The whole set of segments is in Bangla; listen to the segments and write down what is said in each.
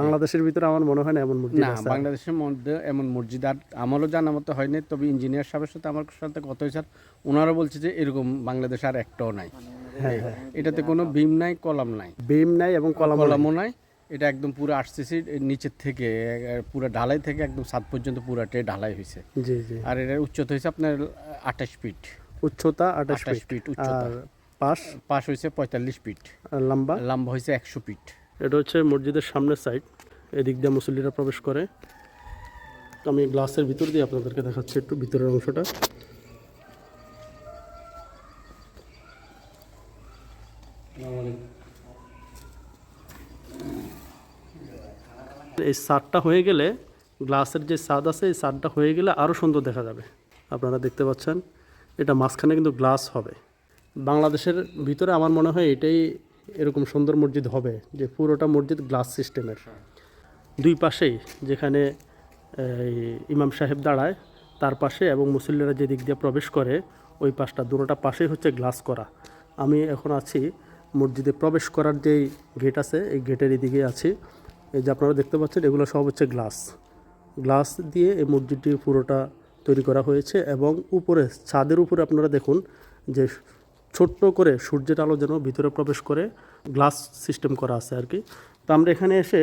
বাংলাদেশের ভিতরে আমার মনে হয় না এমন মসজিদ না বাংলাদেশের মধ্যে এমন মসজিদ আর আমারও জানা মতো হয়নি তবে ইঞ্জিনিয়ার সাহেবের সাথে আমার সাথে কথা হয়েছে আর ওনারা বলছে যে এরকম বাংলাদেশ আর একটাও নাই। হ্যাঁ, এটাতে কোনো বিম নাই কলাম নাই। বেম নাই এবং কলাম কলামও নাই এটা একদম পুরো আরসিসি নিচের থেকে পুরো ঢালাই থেকে একদম সাত পর্যন্ত পুরাটাই ঢালাই হয়েছে। জি জি। আর এটার উচ্চতা হয়েছে আপনার আঠাশ ফিট। উচ্চতা আঠাশ ফিট। উচ্চতা। পাশ? পাশ হয়েছে পঁয়তাল্লিশ ফিট। লম্বা? লম্বা হয়েছে একশো ফিট। এটা হচ্ছে মসজিদের সামনের সাইড এদিক দিয়ে মুসল্লিরা প্রবেশ করে। আমি গ্লাসের ভিতর দিয়ে আপনাদেরকে দেখাচ্ছি একটু ভিতরের অংশটা। এই সারটা হয়ে গেলে, গ্লাসের যে সাদ আছে, এই সারটা হয়ে গেলে আরও সুন্দর দেখা যাবে। আপনারা দেখতে পাচ্ছেন, এটা মাঝখানে কিন্তু গ্লাস হবে। বাংলাদেশের ভিতরে আমার মনে হয় এটাই এরকম সুন্দর মসজিদ হবে যে পুরোটা মসজিদ গ্লাস সিস্টেমের দুই পাশেই যেখানে ইমাম সাহেব দাঁড়ায়, তার পাশে এবং মুসল্লিরা যে দিক দিয়ে প্রবেশ করে, ওই পাশটা, দুটোটা পাশেই হচ্ছে গ্লাস করা। আমি এখন আছি মসজিদে প্রবেশ করার যেই গেট আছে, এই গেটের এদিকে আছি। এই যে আপনারা দেখতে পাচ্ছেন, এগুলো সব হচ্ছে গ্লাস গ্লাস দিয়ে এই মসজিদটি পুরোটা তৈরি করা হয়েছে এবং উপরে, ছাদের উপরে আপনারা দেখুন যে ছোট্ট করে সূর্যের আলো যেন ভিতরে প্রবেশ করে গ্লাস সিস্টেম করা আছে আর কি। তো আমরা এখানে এসে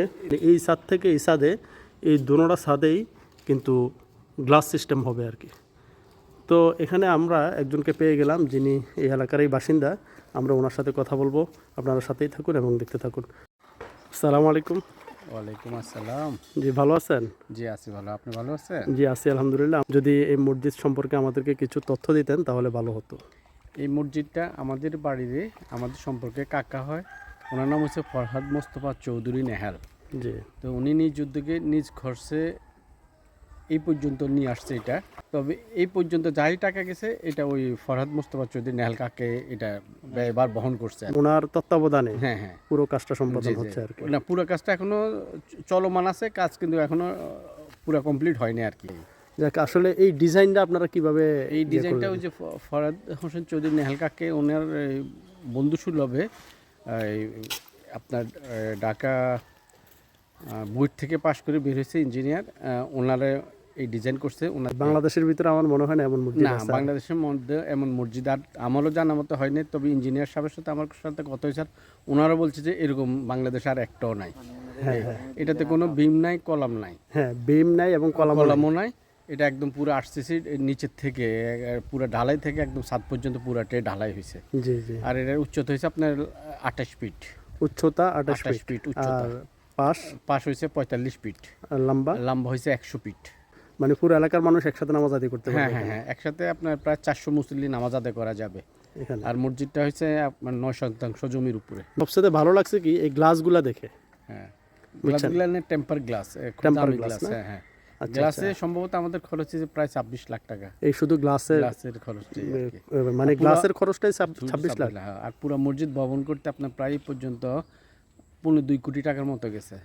এই ছাদ থেকে এই ছাদে এই দোনোটা ছাদেই কিন্তু গ্লাস সিস্টেম হবে আর কি। তো এখানে আমরা একজনকে পেয়ে গেলাম যিনি এই এলাকারই বাসিন্দা। আমরা ওনার সাথে কথা বলব। আপনারা সাথেই থাকুন এবং দেখতে থাকুন। আসসালামু আলাইকুম। ওয়ালাইকুম আসসালাম। জি ভালো আছেন? জি আছি ভালো। আপনি ভালো আছেন? জি আছি আলহামদুলিল্লাহ। যদি এই মসজিদ সম্পর্কে আমাদেরকে কিছু তথ্য দিতেন তাহলে ভালো হতো। এই মসজিদটা আমাদের বাড়িতে আমাদের সম্পর্কে কাকা হয়। ওনার নাম হচ্ছে ফরহাদ মোস্তফা চৌধুরী নেহাল। জি। তো উনি নিজ উদ্যোগে নিজ খরচে এই পর্যন্ত নিয়ে আসছে এটা। তবে এই পর্যন্ত যাই টাকা গেছে এটা ওই ফরহাদ মোস্তফা চৌধুরী নেহাল কাকে এটা ব্যয়বার বহন করছে ওনার তত্ত্বাবধানে হ্যাঁ হ্যাঁ। পুরো কাজটা সম্পাদন। হচ্ছে আর কি। না পুরো কাজটা এখনও চলমান আছে কাজ কিন্তু এখনও পুরো কমপ্লিট হয়নি আর কি। যাক আসলে এই ডিজাইনটা আপনারা কীভাবে এই ইয়ে ডিজাইনটা? ওই যে ফ- ফরহাদ হোসেন চৌধুরী নেহাল কাকে ওনার এই, বন্ধু সুলভে আপনার ঢাকা বুয়েট থেকে পাশ করে বের হয়েছে ইঞ্জিনিয়ার ওনারা এই ডিজাইন করছে ওনার বাংলাদেশের ভিতরে আমার মনে হয় না এমন মসজিদ না বাংলাদেশের মধ্যে এমন মসজিদ আর আমারও জানা মতো হয়নি তবে ইঞ্জিনিয়ার সাহেবের সাথে আমার সাথে কথা হয়েছে আর ওনারা বলছে যে এরকম বাংলাদেশে আর একটাও নাই। হ্যাঁ এটাতে কোনো বিম নাই কলাম নাই। হ্যাঁ বেম নাই এবং কলাম কলামও নাই। এটা একদম পুরো আরসিসি নিচের থেকে পুরো ঢালাই থেকে একদম সাত পর্যন্ত পুরাটাই ঢালাই হয়েছে জি জি। আর এটার উচ্চতা হয়েছে আপনার আঠাশ ফিট। উচ্চতা আঠাশ ফিট। উচ্চতা। আর পাশ? পাশ হয়েছে পঁয়তাল্লিশ ফিট। লম্বা? লম্বা হয়েছে একশো ফিট। মানে পুরো এলাকার মানুষ একসাথে নামাজ আদি করতে হ্যাঁ হ্যাঁ হ্যাঁ একসাথে আপনার প্রায় চারশো মুসল্লি নামাজ আদায় করা যাবে। আর মসজিদটা হয়েছে আপনার নয় শতাংশ জমির উপরে। সবচেয়ে ভালো লাগছে কি এই গ্লাসগুলা দেখে। হ্যাঁ। গ্লাসগুলো টেম্পার গ্লাস glass গ্লাস হ্যাঁ হ্যাঁ। গ্লাসে সম্ভবত আমাদের খরচ হয়েছে প্রায় ছাব্বিশ লাখ টাকা। এই শুধু গ্লাসের গ্লাসের খরচটি মানে গ্লাসের খরচটাই ছাব- ছাব্বিশ লাখ। হ্যাঁ, আর পুরো মসজিদ ভবন করতে আপনার প্রায় পর্যন্ত পনেরো দুই কোটি টাকার মতো গেছে।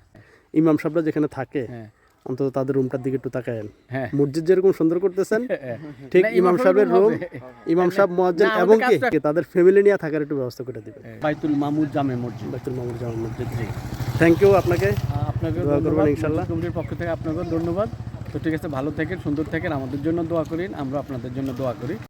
ইমাম সাহেবরা যেখানে থাকে হ্যাঁ। অন্তত তাদের রুমটার দিকে একটু তাকায়েন। হ্যাঁ। মসজিদ যেরকম সুন্দর করতেছেন ঠিক ইমাম ইমাম সাহেবের রুম ইমাম সাহেব মুয়াজ্জিন এবং কি তাদের ফ্যামিলি নিয়ে থাকার একটু ব্যবস্থা করে দিবেন। বাইতুল মামুদ জামে মসজিদ। বাইতুল মামুর জামা মসজিদ থ্যাংক ইউ আপনাকে। আপনাকে দোয়া করবেন ধন্যবাদ। ইনশাল্লাহ। কমিটির পক্ষ থেকে আপনাদের ধন্যবাদ। তো ঠিক আছে ভালো থাকেন সুন্দর থাকেন। আমাদের জন্য দোয়া করেন আমরা আপনাদের জন্য দোয়া করি।